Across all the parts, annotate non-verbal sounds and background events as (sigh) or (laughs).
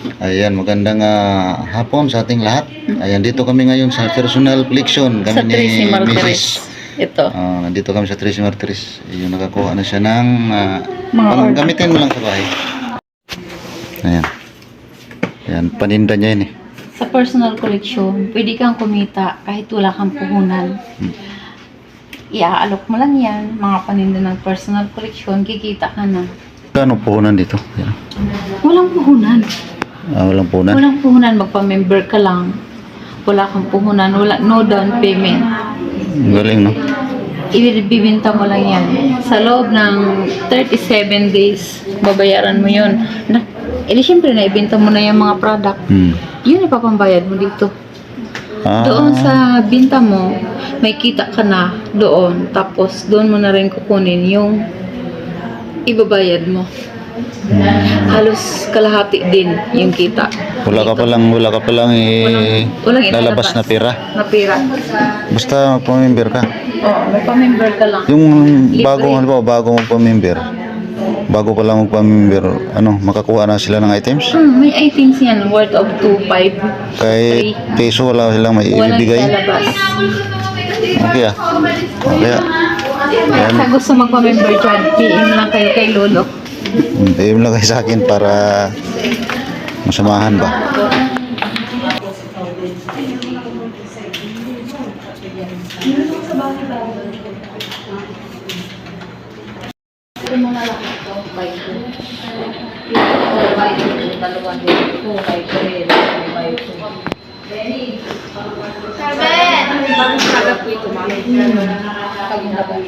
Ayan, magandang ah, hapon sa ating lahat. Ayan, dito kami ngayon sa personal collection. Kami sa ni. Mrs. Ito. Ah, nandito kami sa Tracy Martires. Yung nakakuha na siya ng Mga pang gamitin mo lang sa bahay. Ayan. Ayan, paninda niya yun eh. Sa personal collection, pwede kang kumita kahit wala kang puhunan. Iaalok mo lang yan, mga paninda ng personal collection, kikita ka na. Kano puhunan dito? Ayan. Walang puhunan. Ah, walang puhunan. Walang puhunan, magpa-member ka lang. Wala kang puhunan, wala, no down payment. Galing, no? Ibibinta mo lang yan. Sa loob ng 37 days, babayaran mo yun. Na, eh, di syempre, naibenta mo na yung mga product. Hmm. Yun ipapambayad mo dito. Ah, Doon sa binta mo, may kita ka na doon. Tapos doon mo na rin kukunin yung ibabayad mo. Halos kalahati din yung kita. wala ka palang, wala ka palang eh, Walang ilalabas. lalabas na pera. Na pera. Basta magpa-member ka. Oo, may pa-member ka lang. Yung bago, ano ba, bago magpa-member, bago pa lang magpa-member, ano, makakuha na sila ng items? Hmm, may items yan worth of 2.5. Kahit peso wala silang may Walang ibibigay. ilalabas. Okay ah. Okay ah. Sa gusto magpa-member dyan, PM lang kayo kay Lolo. PM lang kayo sa akin para masamahan ba? Carmen! Agad po ito, mami. Pag-inabas.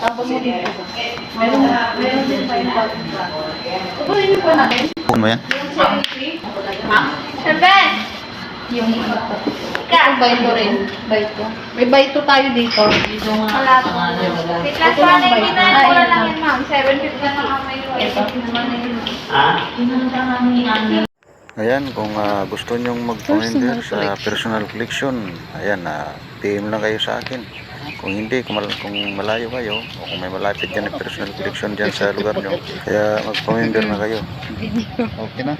Tapos ito. Meron, meron din pa yung pag Kukunin niyo po natin. Ano mo yan? Carmen! Yung ito. Two rin. By two. May by two tayo dito. Dito nga. Wala po. Wait lang, by yung ginagawa Ah, lang yun, ma'am? 750 na lang may Ito. Ayan, kung ah, gusto nyong mag-member sa personal collection, ayan, na PM lang kayo sa akin. Kung hindi, kung, mal- kung malayo kayo, o kung may malapit dyan na personal collection dyan sa lugar nyo, kaya mag-member na kayo. (laughs) Okay na?